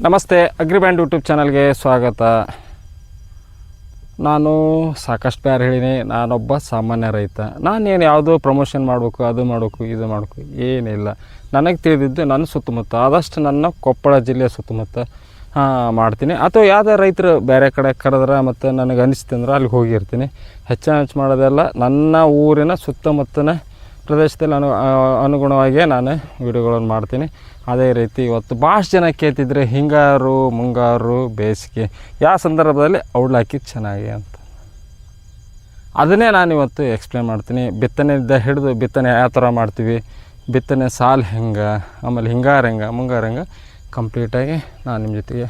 ನಮಸ್ತೆ ಅಗ್ರಿಬ್ಯಾಂಡ್ ಯೂಟ್ಯೂಬ್ ಚಾನಲ್ಗೆ ಸ್ವಾಗತ. ನಾನು ಸಾಕಷ್ಟು ಬೇರೆ ಹೇಳಿನಿ, ನಾನೊಬ್ಬ ಸಾಮಾನ್ಯ ರೈತ. ನಾನೇನು ಯಾವುದೋ ಪ್ರಮೋಷನ್ ಮಾಡಬೇಕು, ಅದು ಮಾಡಬೇಕು, ಇದು ಮಾಡಬೇಕು, ಏನಿಲ್ಲ. ನನಗೆ ತಿಳಿದಿದ್ದು ನನ್ನ ಸುತ್ತಮುತ್ತ, ಆದಷ್ಟು ನನ್ನ ಕೊಪ್ಪಳ ಜಿಲ್ಲೆಯ ಸುತ್ತಮುತ್ತ ಮಾಡ್ತೀನಿ. ಅಥವಾ ಯಾವುದೇ ರೈತರು ಬೇರೆ ಕಡೆ ಕರೆದ್ರೆ ಮತ್ತು ನನಗೆ ಅನಿಸ್ತಂದ್ರೆ ಅಲ್ಲಿಗೆ ಹೋಗಿರ್ತೀನಿ. ಹೆಚ್ಚು ಹೆಚ್ಚು ಮಾಡೋದೆಲ್ಲ ನನ್ನ ಊರಿನ ಸುತ್ತಮುತ್ತಲ ಪ್ರದೇಶದಲ್ಲಿ ಅನು ಆ, ಅನುಗುಣವಾಗಿಯೇ ನಾನು ವಿಡಿಯೋಗಳನ್ನು ಮಾಡ್ತೀನಿ. ಅದೇ ರೀತಿ ಇವತ್ತು ಭಾಳಷ್ಟು ಜನ ಕೇಳ್ತಿದ್ರೆ ಹಿಂಗಾರು ಮುಂಗಾರು ಬೇಸಿಗೆ ಯಾವ ಸಂದರ್ಭದಲ್ಲಿ ಔಡ್ಲಾಕಿ ಚೆನ್ನಾಗಿ ಅಂತ. ಅದನ್ನೇ ನಾನು ಇವತ್ತು ಎಕ್ಸ್ಪ್ಲೇನ್ ಮಾಡ್ತೀನಿ. ಬಿತ್ತನೆಯಿಂದ ಹಿಡಿದು ಬಿತ್ತನೆ ಯಾವ ಥರ ಮಾಡ್ತೀವಿ? ಬಿತ್ತನೆ ಸಾಲು ಹೆಂಗೆ? ಆಮೇಲೆ ಹಿಂಗಾರು ಹೆಂಗೆ? ಮುಂಗಾರು ಹೆಂಗೆ? ಕಂಪ್ಲೀಟಾಗಿ ನಾನು ನಿಮ್ಮ ಜೊತೆಗೆ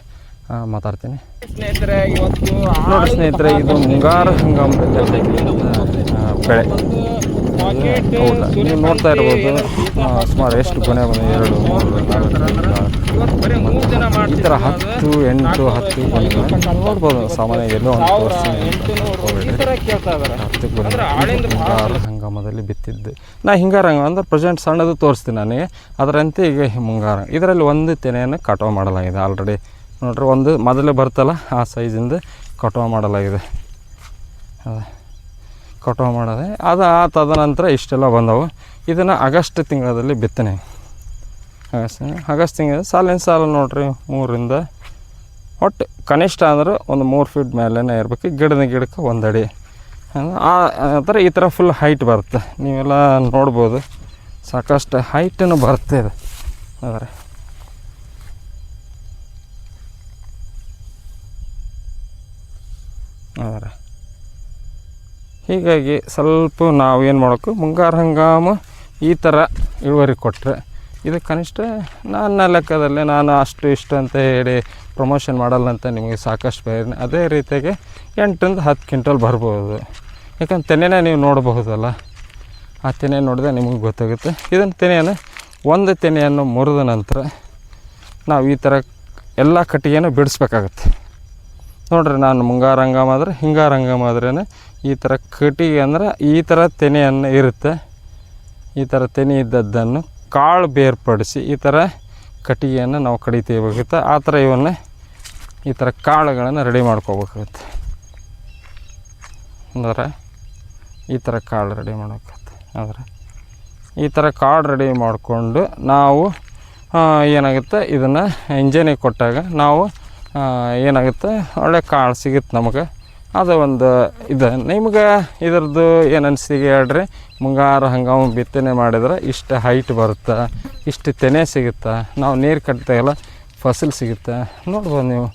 ಮಾತಾಡ್ತೀನಿ. ಸ್ನೇಹಿತರೆ ಇವತ್ತು ನೋಡಿ ಸ್ನೇಹಿತರೆ ಇದು ಮುಂಗಾರು ಬೆಳೆದಂಥ, ಬೆಳೆ. ಹೌದಾ ನೀವು ನೋಡ್ತಾ ಇರ್ಬೋದು ಸುಮಾರು ಎಷ್ಟು ಕೊನೆ ಬಂದಿದೆ ಎರಡು ಮೂರು ನಾಲ್ಕು. ಈ ಥರ ಹತ್ತು ಎಂಟು ಹತ್ತು ನೋಡ್ಬೋದು ಸಾಮಾನ್ಯ ಎಲ್ಲೋ ಒಂದು ಹತ್ತು ಹಂಗಾಮದಲ್ಲಿ ಬಿತ್ತಿದ್ದೆ ನಾ ಹಿಂಗಾರ ಹಂಗ ಅಂದ್ರೆ ಪ್ರೆಸೆಂಟ್ ಸಣ್ಣದು ತೋರಿಸ್ತೀನಿ ನನಗೆ ಅದರಂತೆ ಈಗ ಮುಂಗಾರ ಇದರಲ್ಲಿ ಒಂದು ತೆನೆಯನ್ನು ಕಟಾವು ಮಾಡಲಾಗಿದೆ ಆಲ್ರೆಡಿ ನೋಡ್ರಿ ಒಂದು ಮೊದಲೇ ಬರ್ತಲ್ಲ ಆ ಸೈಜಿಂದ ಕಟಾವು ಮಾಡಲಾಗಿದೆ ಅದ ಕಟಾವು ಮಾಡೋದೆ. ಅದು ಆ ತದನಂತರ ಇಷ್ಟೆಲ್ಲ ಬಂದವು. ಇದನ್ನು ಆಗಸ್ಟ್ ತಿಂಗಳಲ್ಲಿ ಬಿತ್ತನೆ. ಆಗಸ್ಟ್ ಆಗಸ್ಟ್ ತಿಂಗಳ ಸಾಲಿನ ಸಾಲ ನೋಡ್ರಿ, ಮೂರಿಂದ ಒಟ್ಟು ಕನಿಷ್ಠ ಅಂದ್ರೆ ಒಂದು ಮೂರು ಫೀಟ್ ಮೇಲೇ ಇರಬೇಕು. ಗಿಡದ ಗಿಡಕ್ಕೆ ಒಂದು ಅಡಿ. ಅಂದ್ರೆ ಆ ಆ ಥರ ಈ ಥರ ಫುಲ್ ಹೈಟ್ ಬರುತ್ತೆ. ನೀವೆಲ್ಲ ನೋಡ್ಬೋದು. ಸಾಕಷ್ಟು ಹೈಟನ್ನು ಬರುತ್ತೆ ಇದು. ಆದರೆ ಆದರೆ ಹೀಗಾಗಿ ಸ್ವಲ್ಪ ನಾವು ಏನು ಮಾಡಬೇಕು ಮುಂಗಾರು ಹಂಗಾಮ ಈ ಥರ ಇಳುವರಿ ಕೊಟ್ಟರೆ ಇದು ಕನಿಷ್ಠ ನನ್ನ ಲೆಕ್ಕದಲ್ಲಿ ನಾನು ಅಷ್ಟು ಇಷ್ಟು ಅಂತ ಹೇಳಿ ಪ್ರಮೋಷನ್ ಮಾಡಲ್ಲ ಅಂತ ನಿಮಗೆ ಸಾಕಷ್ಟು ಬೇರೆ ಅದೇ ರೀತಿಯಾಗಿ ಎಂಟರಿಂದ ಹತ್ತು ಕ್ವಿಂಟಲ್ ಬರ್ಬೋದು. ಯಾಕಂದ್ರೆ ತೆನೆನೇ ನೀವು ನೋಡಬಹುದಲ್ಲ, ಆ ತೆನೆ ನೋಡಿದ್ರೆ ನಿಮಗೆ ಗೊತ್ತಾಗುತ್ತೆ. ಇದನ್ನು ತೆನೆಯನ್ನು ಒಂದು ತೆನೆಯನ್ನು ಮುರಿದ ನಂತರ ನಾವು ಈ ಥರ ಎಲ್ಲ ಕಟ್ಟಿಗೆನೂ ಬಿಡಿಸ್ಬೇಕಾಗತ್ತೆ. ನೋಡ್ರಿ, ನಾನು ಮುಂಗಾರು ಹಂಗಾಮ ಆದ್ರೆ ಹಿಂಗಾರು ಈ ಥರ ಕಟ್ಟಿಗೆ ಅಂದ್ರೆ ಈ ಥರ ತೆನೆಯನ್ನು ಇರುತ್ತೆ. ಈ ಥರ ತೆನೆ ಇದ್ದದ್ದನ್ನು ಕಾಳು ಬೇರ್ಪಡಿಸಿ ಈ ಥರ ಕಟ್ಟಿಗೆಯನ್ನು ನಾವು ಕಡಿತೀವಾಗುತ್ತೆ ಆ ಥರ ಇವನ್ನ ಈ ಥರ ಕಾಳುಗಳನ್ನು ರೆಡಿ ಮಾಡ್ಕೋಬೇಕಾಗುತ್ತೆ. ಅಂದರೆ ಈ ಥರ ಕಾಳು ರೆಡಿ ಮಾಡಬೇಕಾಗುತ್ತೆ ಆದರೆ ಈ ಥರ ಕಾಳು ರೆಡಿ ಮಾಡಿಕೊಂಡು ನಾವು ಏನಾಗುತ್ತೆ? ಇದನ್ನು ಇಂಜನಿಗೆ ಕೊಟ್ಟಾಗ ನಾವು ಏನಾಗುತ್ತೆ? ಒಳ್ಳೆ ಕಾಳು ಸಿಗುತ್ತೆ ನಮಗೆ. ಅದು ಒಂದು ಇದು. ನಿಮ್ಗೆ ಇದ್ರದ್ದು ಏನು ಅನಿಸಿಕೆ ಹೇಳ್ರಿ? ಮುಂಗಾರು ಹಂಗಾವು ಬಿತ್ತನೆ ಮಾಡಿದ್ರೆ ಇಷ್ಟು ಹೈಟ್ ಬರುತ್ತೆ, ಇಷ್ಟು ತೆನೆ ಸಿಗುತ್ತೆ, ನಾವು ನೀರು ಕಟ್ತಾಯಿಲ್ಲ ಫಸಲು ಸಿಗುತ್ತೆ. ನೋಡ್ಬೋದು ನೀವು.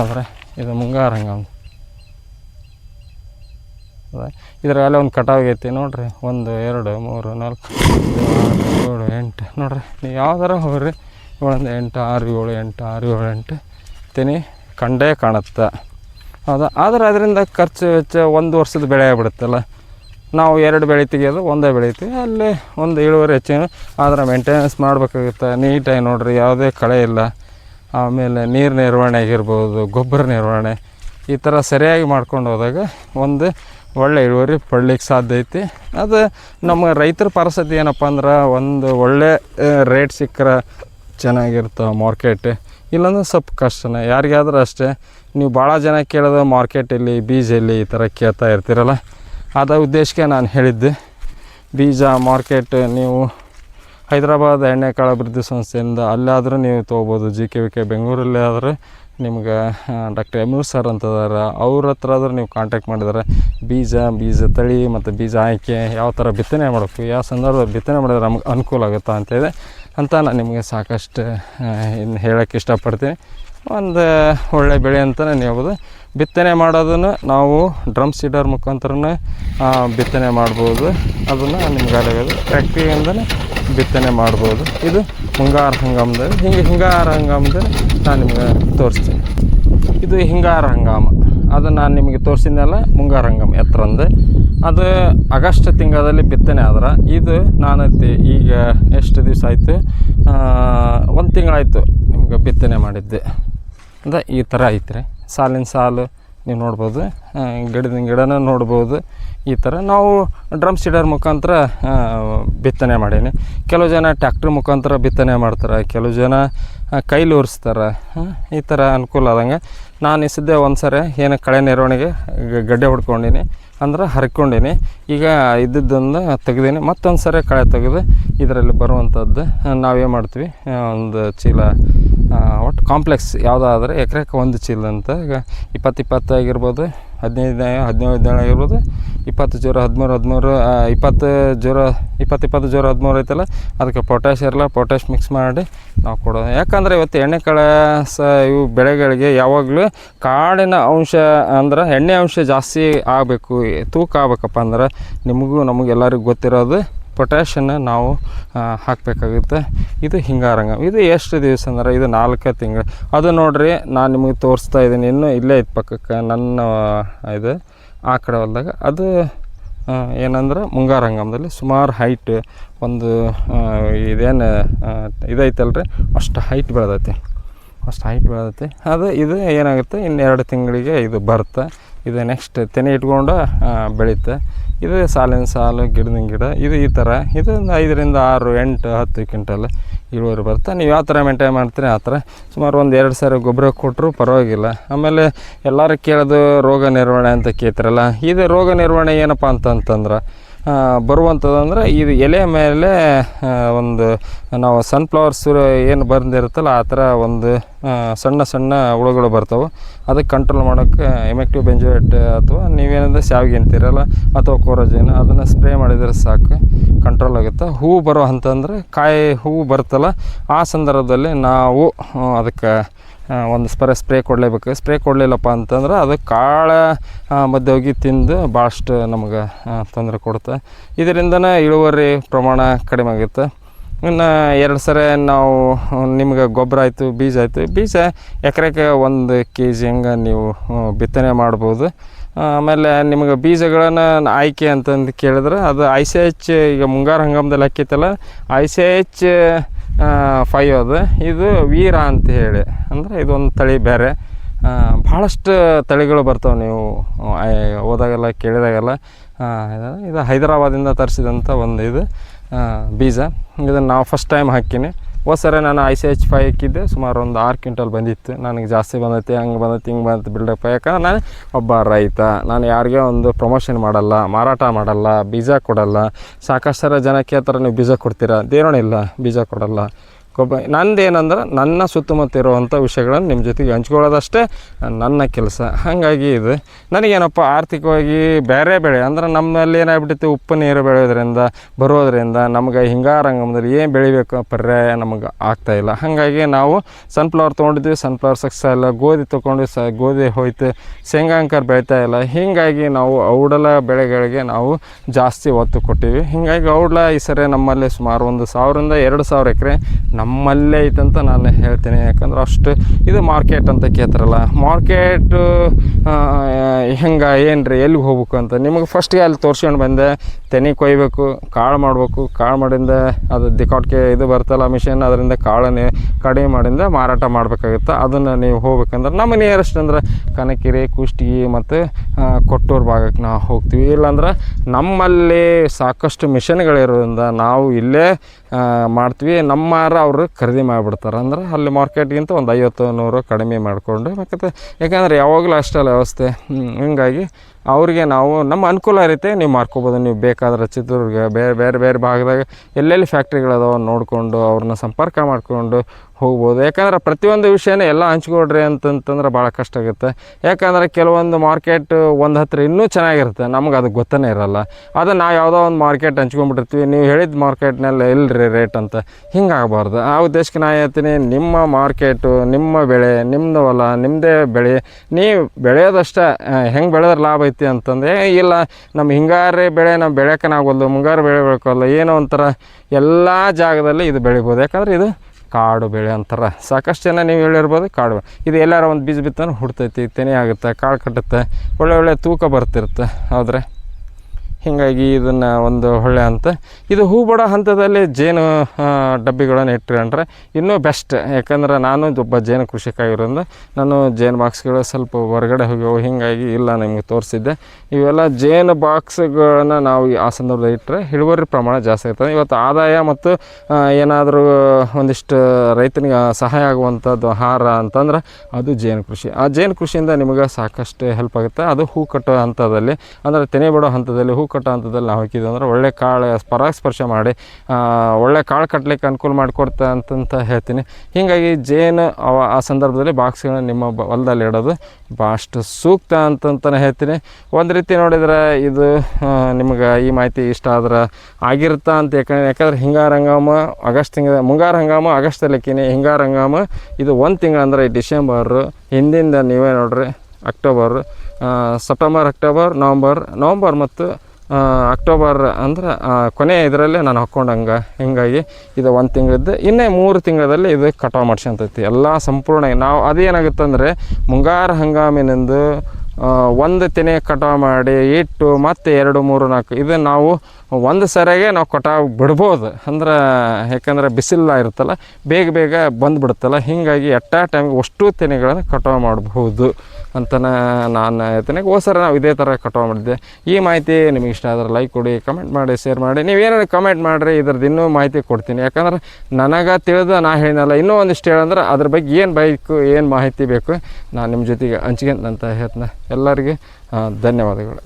ಆದರೆ ಇದು ಮುಂಗಾರು ಹಂಗಾವು ಇದರಲ್ಲಿ ಒಂದು ಕಟಾವಾಗೈತಿ ನೋಡ್ರಿ. ಒಂದು, ಎರಡು, ಮೂರು, ನಾಲ್ಕು ಏಳು, ಎಂಟು. ನೋಡ್ರಿ, ನೀವು ಯಾವ್ದಾರ ಹೋಗ್ರಿ. ಒಂದು, ಎಂಟು, ಆರು, ಏಳು, ಎಂಟು, ಆರು, ಏಳು, ಎಂಟು. ತೆನೆ ಕಂಡೇ ಕಾಣುತ್ತೆ. ಹೌದಾ? ಆದರೆ ಅದರಿಂದ ಖರ್ಚು ವೆಚ್ಚ ಒಂದು ವರ್ಷದ ಬೆಳೆ ಆಗ್ಬಿಡುತ್ತಲ್ಲ. ನಾವು ಎರಡು ಬೆಳೆ ತೆಗಿಯೋದು, ಒಂದೇ ಬೆಳಿತೀವಿ ಅಲ್ಲಿ ಒಂದು ಇಳುವರಿ ಹೆಚ್ಚಿನ. ಆದರೆ ಮೇಂಟೆನೆನ್ಸ್ ಮಾಡಬೇಕಾಗುತ್ತೆ. ನೀಟಾಗಿ ನೋಡ್ರಿ, ಯಾವುದೇ ಕಳೆ ಇಲ್ಲ. ಆಮೇಲೆ ನೀರು ನಿರ್ವಹಣೆ ಆಗಿರ್ಬೋದು, ಗೊಬ್ಬರ ನಿರ್ವಹಣೆ. ಈ ಥರ ಸರಿಯಾಗಿ ಮಾಡ್ಕೊಂಡು ಹೋದಾಗ ಒಂದು ಒಳ್ಳೆ ಇಳುವರಿ ಪಡ್ಲಿಕ್ಕೆ ಸಾಧ್ಯ ಐತಿ. ಅದು ನಮ್ಮ ರೈತರ ಪರಿಸ್ಥಿತಿ ಏನಪ್ಪ ಅಂದ್ರೆ, ಒಂದು ಒಳ್ಳೆ ರೇಟ್ ಸಿಕ್ಕರೆ ಚೆನ್ನಾಗಿರ್ತಾವೆ ಮಾರ್ಕೆಟ್. ಇಲ್ಲಾಂದ್ರೆ ಸ್ವಲ್ಪ ಕಷ್ಟನೇ. ಯಾರಿಗಾದ್ರೂ ಅಷ್ಟೇ, ನೀವು ಭಾಳ ಜನ ಕೇಳೋದು ಮಾರ್ಕೆಟ್ ಎಲ್ಲಿ ಬೀಜ ಎಲ್ಲಿ ಈ ಥರ ಕೇಳ್ತಾ ಇರ್ತೀರಲ್ಲ? ಅದ ಉದ್ದೇಶಕ್ಕೆ ನಾನು ಹೇಳಿದ್ದೆ, ಬೀಜ ಮಾರ್ಕೆಟ್ ನೀವು ಹೈದರಾಬಾದ್ ಎಣ್ಣೆಕಾಳು ಅಭಿವೃದ್ಧಿ ಸಂಸ್ಥೆಯಿಂದ ಅಲ್ಲಾದರೂ ನೀವು ತೊಗೋಬೋದು. ಜಿ ಕೆ ವಿ ಕೆ ಬೆಂಗಳೂರಲ್ಲಿ ಆದರೆ ನಿಮ್ಗೆ ಡಾಕ್ಟರ್ ಎಮೂರ್ ಸರ್ ಅಂತ ಇದಾರೆ ಅವ್ರ ಹತ್ರ ಆದ್ರೆ ನೀವು ಕಾಂಟ್ಯಾಕ್ಟ್ ಮಾಡಿದರೆ ಬೀಜ ಬೀಜ ತಳಿ ಮತ್ತು ಬೀಜ ಆಯ್ಕೆ ಯಾವ ಥರ ಬಿತ್ತನೆ ಮಾಡಬೇಕು, ಯಾವ ಸಂದರ್ಭದಲ್ಲಿ ಬಿತ್ತನೆ ಮಾಡಿದ್ರೆ ನಮ್ಗೆ ಅನುಕೂಲ ಆಗುತ್ತಾ ಅಂತೇಳಿ ಅಂತ ನಾನು ನಿಮಗೆ ಸಾಕಷ್ಟು ಇನ್ನು ಹೇಳೋಕ್ಕೆ ಇಷ್ಟಪಡ್ತೀನಿ. ಒಂದು ಒಳ್ಳೆ ಬೆಳೆ ಅಂತಲೇ ಹೇಳ್ಬೋದು. ಬಿತ್ತನೆ ಮಾಡೋದನ್ನು ನಾವು ಡ್ರಮ್ ಸೀಡರ್ ಮುಖಾಂತರ ಬಿತ್ತನೆ ಮಾಡ್ಬೋದು. ಅದನ್ನು ನಿಮ್ಗೆ ಅಲ್ಲಿಗೋದು ಟ್ರ್ಯಾಕ್ಟ್ರಿಯಿಂದಲೇ ಬಿತ್ತನೆ ಮಾಡ್ಬೋದು. ಇದು ಹಿಂಗಾರ ಹಂಗಾಮದಲ್ಲಿ. ಹಿಂಗೆ ಹಿಂಗಾರ ಹಂಗಾಮದಲ್ಲಿ ನಾನು ನಿಮ್ಗೆ ತೋರಿಸ್ತೀನಿ. ಇದು ಹಿಂಗಾರು ಹಂಗಾಮ. ಅದು ನಾನು ನಿಮಗೆ ತೋರಿಸಿದ್ನಲ್ಲ, ಮುಂಗಾರಂಗಮ್ ಎತ್ತರ ಎತ್ತರಂದು. ಅದು ಆಗಸ್ಟ್ ತಿಂಗಳಲ್ಲಿ ಬಿತ್ತನೆ ಆದ್ರೆ, ಇದು ನಾನು ಈಗ ಎಷ್ಟು ದಿವಸ ಆಯಿತು? ಒಂದು ತಿಂಗಳಾಯಿತು ನಿಮ್ಗೆ ಬಿತ್ತನೆ ಮಾಡಿದ್ದೆ. ಅಂದ್ರೆ ಈ ಥರ ಐತ್ರಿ. ಸಾಲಿನ ಸಾಲು ನೀವು ನೋಡ್ಬೋದು. ಗಿಡದ ಗಿಡನ ನೋಡ್ಬೋದು. ಈ ಥರ ನಾವು ಡ್ರಮ್ ಸೀಡರ್ ಮುಖಾಂತರ ಬಿತ್ತನೆ ಮಾಡೀನಿ. ಕೆಲವು ಜನ ಟ್ಯಾಕ್ಟ್ರ್ ಮುಖಾಂತರ ಬಿತ್ತನೆ ಮಾಡ್ತಾರೆ, ಕೆಲವು ಜನ ಕೈಲಿ ಉರಿಸ್ತಾರೆ ಈ ಥರ ಅನುಕೂಲ ಆದಂಗೆ. ನಾನು ಇಸಿದ್ದೆ ಒಂದು ಸರಿ ಏನು ಕಳೆ ನಿರ್ವಹಣೆಗೆ ಗ- ಗಡ್ಡೆ ಹೊಡ್ಕೊಂಡೀನಿ, ಅಂದ್ರೆ ಹರ್ಕೊಂಡೀನಿ. ಈಗ ಇದ್ದದ್ದೊಂದು ತೆಗ್ದೀನಿ ಮತ್ತೊಂದು ಸರಿ ಕಳೆ ತೆಗೆದು ಇದರಲ್ಲಿ ಬರುವಂಥದ್ದು ನಾವೇನು ಮಾಡ್ತೀವಿ ಒಂದು ಚೀಲ ಒಟ್ಟು ಕಾಂಪ್ಲೆಕ್ಸ್ ಯಾವುದಾದ್ರೆ ಎಕರೆಕ್ಕೆ ಒಂದು ಚೀಲ ಅಂತ. ಈಗ ಇಪ್ಪತ್ತು ಇಪ್ಪತ್ತು ಆಗಿರ್ಬೋದು, ಹದಿನೈದು, ಹದಿನೇಳು ಹದಿನೇಳು ಆಗಿರ್ಬೋದು, ಇಪ್ಪತ್ತು ಜೋರ ಹದಿಮೂರು ಹದಿಮೂರು ಇಪ್ಪತ್ತು ಜೋರ ಇಪ್ಪತ್ತು ಇಪ್ಪತ್ತು ಜೋರ ಹದಿಮೂರು ಐತಲ್ಲ, ಅದಕ್ಕೆ ಪೊಟ್ಯಾಶ್ ಇರಲ್ಲ ಪೊಟ್ಯಾಶ್ ಮಿಕ್ಸ್ ಮಾಡಿ ನಾವು ಕೊಡೋದು. ಯಾಕಂದರೆ ಇವತ್ತು ಎಣ್ಣೆ ಕಾಳ ಸ, ಇವು ಬೆಳೆಗಳಿಗೆ ಯಾವಾಗಲೂ ಕಾಡಿನ ಅಂಶ ಅಂದ್ರೆ ಎಣ್ಣೆ ಅಂಶ ಜಾಸ್ತಿ ಆಗಬೇಕು, ತೂಕ ಆಗ್ಬೇಕಪ್ಪ ಅಂದ್ರೆ ನಿಮಗೂ ನಮಗೆಲ್ಲರಿಗೂ ಗೊತ್ತಿರೋದು. ಪೊಟ್ಯಾಷನ್ನು ನಾವು ಹಾಕಬೇಕಾಗುತ್ತೆ. ಇದು ಹಿಂಗಾರಂಗ. ಇದು ಎಷ್ಟು ದಿವಸ ಅಂದ್ರೆ ಇದು ನಾಲ್ಕು ತಿಂಗಳು. ಅದು ನೋಡಿರಿ, ನಾನು ನಿಮಗೆ ತೋರಿಸ್ತಾ ಇದ್ದೀನಿ. ಇನ್ನೂ ಇಲ್ಲೇ ಇತ್ತು ಪಕ್ಕಕ್ಕೆ ನನ್ನ ಇದು, ಆ ಕಡೆ ಹೊಲ್ದಾಗ. ಅದು ಏನಂದ್ರೆ ಮುಂಗಾರಂಗಮದಲ್ಲಿ ಸುಮಾರು ಹೈಟ್ ಒಂದು ಇದೇನು ಇದೈತಲ್ರಿ, ಅಷ್ಟು ಹೈಟ್ ಬೆಳೆದೈತಿ. ಅಷ್ಟು ಹೈಟ್ ಬೆಳೆದೈತಿ. ಅದು ಇದು ಏನಾಗುತ್ತೆ, ಇನ್ನೆರಡು ತಿಂಗಳಿಗೆ ಇದು ಬರುತ್ತೆ ಇದು ನೆಕ್ಸ್ಟ್ ತೆನೆ ಇಟ್ಕೊಂಡು ಬೆಳೀತೆ. ಇದು ಸಾಲಿನ ಸಾಲು ಗಿಡದ ಗಿಡ, ಇದು ಈ ಥರ ಇದು ಐದರಿಂದ ಆರು, ಎಂಟು, ಹತ್ತು ಕ್ವಿಂಟಲ್ ಇಳುವರಿ ಬರುತ್ತೆ. ನೀವು ಯಾವ ಥರ ಮೇಂಟೈನ್ ಮಾಡ್ತೀರಿ ಆ ಥರ ಸುಮಾರು ಒಂದು ಎರಡು ಸಾವಿರ ಗೊಬ್ಬರ ಕೊಟ್ಟರು ಪರವಾಗಿಲ್ಲ. ಆಮೇಲೆ ಎಲ್ಲರೂ ಕೇಳೋದು ರೋಗ ನಿರ್ವಹಣೆ ಅಂತ ಕೇಳ್ತಾರಲ್ಲ. ಇದು ರೋಗ ನಿರ್ವಹಣೆ ಏನಪ್ಪ ಅಂತಂತಂದ್ರೆ ಆ, ಬರುವಂಥದ್ದು ಇದು ಎಲೆ ಮೇಲೆ ಒಂದು ನಾವು ಸನ್ಫ್ಲವರ್ಸ್ ಏನು ಬಂದಿರುತ್ತಲ್ಲ ಆ ಥರ ಒಂದು ಸಣ್ಣ ಸಣ್ಣ ಹುಳುಗಳು ಬರ್ತವೆ. ಅದಕ್ಕೆ ಕಂಟ್ರೋಲ್ ಮಾಡೋಕ್ಕೆ ಎಮೆಕ್ಟಿವ್ ಬೆಂಜೋಯೇಟ್ ಅಥವಾ ನೀವೇನಂದ್ರೆ ಶಾವಿಗೆ ಅಂತೀರಲ್ಲ ಅಥವಾ ಕೋರೋಜಿನ್ ಅದನ್ನು ಸ್ಪ್ರೇ ಮಾಡಿದರೆ ಸಾಕು ಕಂಟ್ರೋಲ್ ಆಗುತ್ತೆ. ಹೂವು ಬರೋ ಅಂತಂದರೆ ಕಾಯಿ ಹೂವು ಬರುತ್ತಲ್ಲ ಆ ಸಂದರ್ಭದಲ್ಲಿ ನಾವು ಅದಕ್ಕೆ ಒಂದು ಸ್ಪರ, ಸ್ಪ್ರೇ ಕೊಡಲೇಬೇಕು. ಸ್ಪ್ರೇ ಕೊಡಲಿಲ್ಲಪ್ಪ ಅಂತಂದ್ರೆ ಅದು ಕಾಳ ಮಧ್ಯ ಹೋಗಿ ತಿಂದು ಭಾಳಷ್ಟು ನಮಗೆ ತೊಂದರೆ ಕೊಡುತ್ತೆ. ಇದರಿಂದನೇ ಇಳುವರಿ ಪ್ರಮಾಣ ಕಡಿಮೆ ಆಗುತ್ತೆ. ಇನ್ನು ಎರಡು ಸರಿ ನಾವು, ನಿಮ್ಗೆ ಗೊಬ್ಬರ ಆಯಿತು, ಬೀಜ ಆಯಿತು. ಬೀಜ ಎಕರೆಗೆ ಒಂದು ಕೆ ಜಿ ಹಂಗೆ ನೀವು ಬಿತ್ತನೆ ಮಾಡ್ಬೋದು. ಆಮೇಲೆ ನಿಮಗೆ ಬೀಜಗಳನ್ನು ಆಯ್ಕೆ ಅಂತಂದು ಕೇಳಿದ್ರೆ ಅದು ಐ ಸಿ ಎಚ್ ಈಗ ಮುಂಗಾರು ಹಂಗಾಮದಲ್ಲಿ ಹಾಕಿತ್ತಲ್ಲ, ಐ ಸಿ ಎಚ್ ಫೈವ್ ಅದು. ಇದು ವೀರ ಅಂತ ಹೇಳಿ. ಅಂದರೆ ಇದೊಂದು ತಳಿ ಬೇರೆ. ಭಾಳಷ್ಟು ತಳಿಗಳು ಬರ್ತಾವೆ ನೀವು ಹೋದಾಗೆಲ್ಲ ಕೇಳಿದಾಗೆಲ್ಲ. ಇದು- ಹೈದರಾಬಾದಿಂದ ತರಿಸಿದಂಥ ಒಂದು ಇದು ಬೀಜ. ಇದನ್ನು ನಾವು ಫಸ್ಟ್ ಟೈಮ್ ಹಾಕೀನಿ. ಹೋದ ಸರಿ ನಾನು ಐ ಸಿ ಎಚ್ ಫೈ ಹಾಕಿದ್ದೆ, ಸುಮಾರು ಒಂದು ಆರು ಕ್ವಿಂಟಲ್ ಬಂದಿತ್ತು. ನನಗೆ ಜಾಸ್ತಿ ಬಂದೈತೆ, ಹಂಗೆ ಬಂದೈತೆ, ಹಿಂಗೆ ಬಂದೈತೆ ಬಿಲ್ಡಪ್ ಯಾಕಂದ್ರೆ ನಾನು ಒಬ್ಬ ರೈತ. ನಾನು ಯಾರಿಗೆ ಒಂದು ಪ್ರಮೋಷನ್ ಮಾಡಲ್ಲ, ಮಾರಾಟ ಮಾಡಲ್ಲ, ಬೀಜ ಕೊಡಲ್ಲ. ಸಾಕಷ್ಟು ಸರ ಜನ ಕೇಳ್ತಾರೆ ನೀವು ಬೀಜ ಕೊಡ್ತೀರಾ? ದೇರೋಣ ಇಲ್ಲ, ಬೀಜ ಕೊಡಲ್ಲ. ಗೊಬ್ಬ ನಂದು ಏನಂದ್ರೆ ನನ್ನ ಸುತ್ತಮುತ್ತ ಇರುವಂಥ ವಿಷಯಗಳನ್ನು ನಿಮ್ಮ ಜೊತೆಗೆ ಹಂಚ್ಕೊಳ್ಳೋದಷ್ಟೇ ನನ್ನ ಕೆಲಸ. ಹಾಗಾಗಿ ಇದು, ನನಗೇನಪ್ಪ ಆರ್ಥಿಕವಾಗಿ ಬೇರೆ ಬೆಳೆ, ಅಂದ್ರೆ ನಮ್ಮಲ್ಲಿ ಏನಾಗ್ಬಿಟ್ಟೈತಿ ಉಪ್ಪು ನೀರು ಬೆಳೆಯೋದ್ರಿಂದ, ಬರೋದ್ರಿಂದ ನಮ್ಗೆ ಹಿಂಗಾರಂಗಮದಲ್ಲಿ ಏನು ಬೆಳಿಬೇಕು ಪರ್ಯಾಯ ನಮಗೆ ಆಗ್ತಾಯಿಲ್ಲ ಹಾಗಾಗಿ ನಾವು ಸನ್ಫ್ಲವರ್ ತೊಗೊಂಡಿದ್ವಿ ಸನ್ಫ್ಲವರ್ ಸಕ್ಸ ಇಲ್ಲ. ಗೋಧಿ ತೊಗೊಂಡು ಸ, ಗೋಧಿ ಹೋಯ್ತು, ಶೇಂಗಾಂಕರ್ ಬೆಳೀತಾ ಇಲ್ಲ. ಹೀಗಾಗಿ ನಾವು ಔಡಲ ಬೆಳೆಗಳಿಗೆ ನಾವು ಜಾಸ್ತಿ ಒತ್ತು ಕೊಟ್ಟಿವಿ. ಹೀಗಾಗಿ ಔಡಲ, ಈ ಸರಿ ನಮ್ಮಲ್ಲಿ ಸುಮಾರು ಒಂದು ಸಾವಿರದಿಂದ ಎರಡು ಸಾವಿರ ಎಕರೆ ನಮ್ಮಲ್ಲೇ ಐತಂತ ನಾನು ಹೇಳ್ತೀನಿ. ಯಾಕಂದ್ರೆ ಅಷ್ಟು ಇದು ಮಾರ್ಕೆಟ್ ಅಂತ ಕೇಳ್ತಾರಲ್ಲ. ಮಾರ್ಕೆಟು ಹೆಂಗೆ ಏನು ರೀ ಎಲ್ಲಿಗೆ ಹೋಗ್ಬೇಕು ಅಂತ. ನಿಮಗೆ ಫಸ್ಟ್ಗೆ ಅಲ್ಲಿ ತೋರ್ಸ್ಕೊಂಡು ಬಂದೆ. ತೆನೆ ಕೊಯ್ಬೇಕು, ಕಾಳು ಮಾಡಬೇಕು. ಕಾಳು ಮಾಡಿಂದ ಅದು ದಿಕಾಟ್ಗೆ ಇದು ಬರ್ತಲ್ಲ ಮಿಷನ್ ಅದರಿಂದ ಕಾಳನ್ನು ಕಡಿಮೆ ಮಾಡಿಂದ ಮಾರಾಟ ಮಾಡಬೇಕಾಗುತ್ತೆ. ಅದನ್ನು ನೀವು ಹೋಗ್ಬೇಕಂದ್ರೆ ನಮ್ಮ ನಿಯರೆಸ್ಟ್ ಅಂದ್ರೆ ಕನಕಿರಿ, ಕುಷ್ಟಗಿ ಮತ್ತು ಕೊಟ್ಟೂರು ಭಾಗಕ್ಕೆ ನಾವು ಹೋಗ್ತೀವಿ. ಇಲ್ಲಾಂದ್ರೆ ನಮ್ಮಲ್ಲಿ ಸಾಕಷ್ಟು ಮಿಷನ್ಗಳಿರೋದ್ರಿಂದ ನಾವು ಇಲ್ಲೇ ಮಾಡ್ತೀವಿ. ನಮ್ಮಾರ ಅವರು ಖರೀದಿ ಮಾಡಿಬಿಡ್ತಾರೆ. ಅಂದ್ರೆ ಅಲ್ಲಿ ಮಾರ್ಕೆಟ್ಗಿಂತ ಒಂದು ಐವತ್ತು ನೂರು ಕಡಿಮೆ ಮಾಡಿಕೊಂಡು, ಮತ್ತು ಯಾಕಂದ್ರೆ ಯಾವಾಗಲೂ ಅಷ್ಟಲ್ಲ ವ್ಯವಸ್ಥೆ. ಹಿಂಗಾಗಿ ಅವ್ರಿಗೆ ನಾವು, ನಮ್ಮ ಅನುಕೂಲ ಇರುತ್ತೆ, ನೀವು ಮಾರ್ಕೋಬೋದು. ನೀವು ಬೇಕಾದ್ರೆ ಚಿತ್ರದುರ್ಗ ಬೇರೆ ಬೇರೆ ಬೇರೆ ಭಾಗದಾಗ ಎಲ್ಲೆಲ್ಲಿ ಫ್ಯಾಕ್ಟ್ರಿಗಳದಾವ ನೋಡಿಕೊಂಡು ಅವ್ರನ್ನ ಸಂಪರ್ಕ ಮಾಡಿಕೊಂಡು ಹೋಗ್ಬೋದು. ಯಾಕಂದ್ರೆ ಪ್ರತಿಯೊಂದು ವಿಷಯನೇ ಎಲ್ಲ ಹಂಚ್ಕೊಡ್ರಿ ಅಂತಂತಂದ್ರೆ ಭಾಳ ಕಷ್ಟ ಆಗುತ್ತೆ. ಯಾಕಂದ್ರೆ ಕೆಲವೊಂದು ಮಾರ್ಕೆಟ್ ಒಂದು ಹತ್ರ ಇನ್ನೂ ಚೆನ್ನಾಗಿರುತ್ತೆ. ನಮ್ಗೆ ಅದು ಗೊತ್ತನೇ ಇರಲ್ಲ. ಅದು ನಾವು ಯಾವುದೋ ಒಂದು ಮಾರ್ಕೆಟ್ ಹಂಚ್ಕೊಂಡ್ಬಿಟ್ಟಿರ್ತೀವಿ ನೀವು ಹೇಳಿದ ಮಾರ್ಕೆಟ್ನೆಲ್ಲ ಇಲ್ಲರಿ ರೇಟ್ ಅಂತ ಹಿಂಗಾಗಬಾರ್ದು. ಆ ಉದ್ದೇಶಕ್ಕೆ ನಾ ಹೇಳ್ತೀನಿ, ನಿಮ್ಮ ಮಾರ್ಕೆಟು, ನಿಮ್ಮ ಬೆಳೆ ನಿಮ್ಮದು ಹೊಲ ನಿಮ್ಮದೇ ಬೆಳೆ, ನೀವು ಬೆಳೆಯೋದಷ್ಟೇ ಹೆಂಗೆ ಬೆಳೆದ್ರೆ ಲಾಭ ಐತಿ ಅಂತಂದ್ರೆ ಇಲ್ಲ ನಮ್ಮ ಹಿಂಗಾರಿ ಬೆಳೆ ನಾವು ಬೆಳೆಯೋಕ್ಕನಾಗೋಲ್ಲ ಮುಂಗಾರು ಬೆಳೆ ಬೆಳ್ಕೊಲ್ಲ, ಏನೋ ಒಂಥರ ಎಲ್ಲ ಜಾಗದಲ್ಲಿ ಇದು ಬೆಳಿಬೋದು. ಯಾಕಂದ್ರೆ ಇದು ಕಾಡು ಬೆಳೆ ಅಂತಾರೆ. ಸಾಕಷ್ಟು ಜನ ನೀವು ಹೇಳಿರ್ಬೋದು ಕಾಡು. ಇದು ಎಲ್ಲಾರ ಒಂದು ಬೀಜ ಬಿತ್ತಂದ್ರೆ ಹುಡ್ತೈತಿ, ತೆನೆ ಆಗುತ್ತೆ, ಕಾಳು ಕಟ್ಟುತ್ತೆ, ಒಳ್ಳೆ ಒಳ್ಳೆ ತೂಕ ಬರ್ತಿರುತ್ತೆ. ಹೌದ್ರೆ ಹೀಗಾಗಿ ಇದನ್ನು ಒಂದು ಒಳ್ಳೆ ಅಂತ ಇದು ಹೂ ಬಿಡೋ ಹಂತದಲ್ಲಿ ಜೇನು ಡಬ್ಬಿಗಳನ್ನು ಇಟ್ಕೊಂಡ್ರೆ ಇನ್ನೂ ಬೆಸ್ಟ್ ಯಾಕಂದ್ರೆ ನಾನು ಒಬ್ಬ ಜೇನು ಕೃಷಿಕ ಆಗಿರೋದ್ರಿಂದ ನಾನು ಜೇನು ಬಾಕ್ಸ್ಗಳು ಸ್ವಲ್ಪ ಹೊರಗಡೆ ಹೋಗ್ಯವು. ಹೀಗಾಗಿ ಇಲ್ಲ ನಿಮಗೆ ತೋರಿಸಿದ್ದೆ. ಇವೆಲ್ಲ ಜೇನು ಬಾಕ್ಸ್ಗಳನ್ನ ನಾವು ಆ ಸಂದರ್ಭದಲ್ಲಿ ಇಟ್ಟರೆ ಇಳುವರಿ ಪ್ರಮಾಣ ಜಾಸ್ತಿ ಆಗ್ತದೆ. ಇವತ್ತು ಆದಾಯ ಮತ್ತು ಏನಾದರೂ ಒಂದಿಷ್ಟು ರೈತನಿಗೆ ಸಹಾಯ ಆಗುವಂಥದ್ದು ಆಹಾರ ಅಂತಂದ್ರೆ ಅದು ಜೇನು ಕೃಷಿ. ಆ ಜೇನು ಕೃಷಿಯಿಂದ ನಿಮಗೆ ಸಾಕಷ್ಟು ಹೆಲ್ಪ್ ಆಗುತ್ತೆ. ಅದು ಹೂ ಕಟ್ಟೋ ಹಂತದಲ್ಲಿ, ಅಂದರೆ ತೆನೆ ಬಿಡೋ ಹಂತದಲ್ಲಿ ಹೂ ಹಂತದಲ್ಲಿ ನಾವು ಹಾಕಿದ್ವಿ. ಅಂದರೆ ಒಳ್ಳೆ ಕಾಳು ಪರಾಗಸ್ಪರ್ಶ ಮಾಡಿ ಒಳ್ಳೆ ಕಾಳು ಕಟ್ಟಲಿಕ್ಕೆ ಅನುಕೂಲ ಮಾಡಿಕೊಡ್ತಾ ಅಂತಂತ ಹೇಳ್ತೀನಿ. ಹೀಗಾಗಿ ಜೇನು ಆ ಸಂದರ್ಭದಲ್ಲಿ ಬಾಕ್ಸ್ಗಳನ್ನ ನಿಮ್ಮ ಹೊಲದಲ್ಲಿ ಇಡೋದು ಭಾಳಷ್ಟು ಸೂಕ್ತ ಅಂತಂತಲೇ ಹೇಳ್ತೀನಿ. ಒಂದು ರೀತಿ ನೋಡಿದ್ರೆ ಇದು ನಿಮ್ಗೆ ಈ ಮಾಹಿತಿ ಇಷ್ಟ ಆದ್ರೆ ಆಗಿರುತ್ತಾ ಅಂತ ಯಾಕಂದ್ರೆ ಯಾಕಂದ್ರೆ ಹಿಂಗಾರು ಹಂಗಾಮ ಆಗಸ್ಟ್ ತಿಂಗಳ, ಮುಂಗಾರು ಹಂಗಾಮ ಆಗಸ್ಟಲ್ಲಿ ಹಾಕೀನಿ ಹಿಂಗಾರು ಹಂಗಾಮ ಇದು ಒಂದು ತಿಂಗಳು ಅಂದರೆ ಡಿಸೆಂಬರು ಹಿಂದಿಂದ ನೀವೇ ನೋಡ್ರಿ, October September, October, November November ಮತ್ತು ಅಕ್ಟೋಬರ್ ಅಂದ್ರೆ ಕೊನೆ ಇದರಲ್ಲೇ ನಾನು ಹಾಕ್ಕೊಂಡಂಗೆ ಹಿಂಗಾಗಿ ಇದು ಒಂದು ತಿಂಗಳಿದ್ದು, ಇನ್ನೇ ಮೂರು ತಿಂಗಳಲ್ಲಿ ಇದು ಕಟಾವು ಮಾಡ್ಸ್ಕೊಂತೈತಿ. ಎಲ್ಲ ಸಂಪೂರ್ಣ ನಾವು ಅದೇನಾಗುತ್ತೆ ಅಂದರೆ ಮುಂಗಾರು ಹಂಗಾಮಿನಿಂದ ಒಂದು ತೆನೆ ಕಟಾವು ಮಾಡಿ ಇಟ್ಟು ಮತ್ತೆ ಎರಡು ಮೂರು ನಾಲ್ಕು ಇದು ನಾವು ಒಂದು ಸರಿಯಾಗೆ ನಾವು ಕಟಾವು ಬಿಡ್ಬೋದು. ಅಂದ್ರೆ ಯಾಕಂದ್ರೆ ಬಿಸಿಲ ಇರುತ್ತಲ್ಲ ಬೇಗ ಬೇಗ ಬಂದುಬಿಡುತ್ತಲ್ಲ. ಹೀಗಾಗಿ ಎಟ್ಟ ಟೈಮ್ಗೆ ಅಷ್ಟು ತೆನೆಗಳನ್ನು ಕಟಾವು ಮಾಡಬಹುದು ಅಂತ ನಾನು ಹೇಳ್ತೇನೆ. ಸರ ನಾವು ಇದೇ ಥರ ಕಟಾವು ಮಾಡಿದ್ದೆ. ಈ ಮಾಹಿತಿ ನಿಮಗೆ ಇಷ್ಟ ಆದರೆ ಲೈಕ್ ಕೊಡಿ ಕಮೆಂಟ್ ಮಾಡಿ ಶೇರ್ ಮಾಡಿ. ನೀವೇನಾದ್ರು ಕಮೆಂಟ್ ಮಾಡಿರಿ ಇದ್ರದ್ದು ಇನ್ನೂ ಮಾಹಿತಿ ಕೊಡ್ತೀನಿ. ಯಾಕಂದ್ರೆ ನನಗೆ ತಿಳಿದು ನಾ ಹೇಳಿನಲ್ಲ ಇನ್ನೂ ಒಂದಿಷ್ಟು ಹೇಳಂದ್ರೆ ಅದ್ರ ಬಗ್ಗೆ ಏನು ಬೈಕು, ಏನು ಮಾಹಿತಿ ಬೇಕು, ನಾನು ನಿಮ್ಮ ಜೊತೆಗೆ ಹಂಚ್ಕೊಂತ ಹೇಳ್ತೀನಿ. ಎಲ್ಲರಿಗೆ ಧನ್ಯವಾದಗಳು.